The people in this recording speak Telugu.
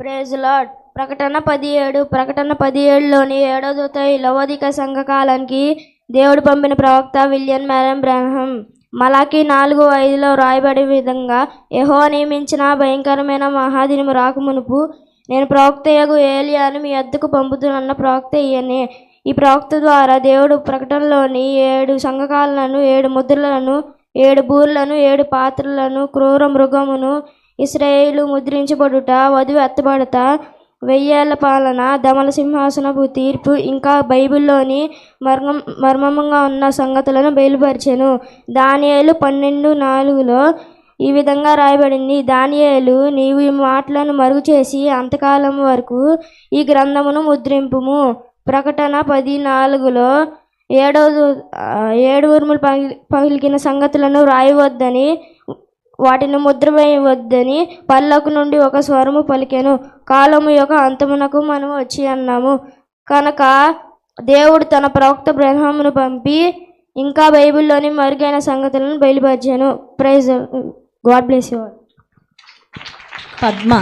ప్రేజ్ లాడ్ ప్రకటన పదిహేడు ప్రకటన పదిహేడులోని ఏడో దూత ఈ సంఘకాలానికి దేవుడు పంపిన ప్రవక్త విలియన్ మ్యారన్ బ్రహం మలాకి నాలుగు ఐదులో రాయబడే విధంగా యహో నియమించిన భయంకరమైన మహాదినము రాకమునుపు నేను ప్రవక్తయగు ఏలియాను మీ అద్దకు పంపుతున్న ప్రవక్త ఇయనే ఈ ప్రవక్త ద్వారా దేవుడు ప్రకటనలోని ఏడు సంఘకాలను ఏడు ముద్రలను ఏడు బూర్లను ఏడు పాత్రలను క్రూర మృగమును ఇస్రాయేలు ముద్రించబడుట వధువు ఎత్తబడత వెయ్యేళ్ళ పాలన దమల సింహాసనపు తీర్పు ఇంకా బైబిల్లోని మర్మం మర్మముగా ఉన్న సంగతులను బయలుపరిచెను. దానియేలు పన్నెండు నాలుగులో ఈ విధంగా రాయబడింది. దానియేలు నీవు ఈ మాటలను మరుగు చేసి అంతకాలం వరకు ఈ గ్రంథమును ముద్రింపుము. ప్రకటన పది నాలుగులో ఏడవ ఏడు ఉరుములు పగిలి పగిలిన సంగతులను రాయవద్దని వాటిని ముద్ర వేయవద్దని పల్లకు నుండి ఒక స్వరము పలికెను. కాలము యొక్క అంతమునకు మనం వచ్చి అన్నాము. కనుక దేవుడు తన ప్రవక్త బ్రహ్మమును పంపి ఇంకా బైబిల్లోని మరుగైన సంగతులను బయలుపరిచాను. Praise God bless you Padma.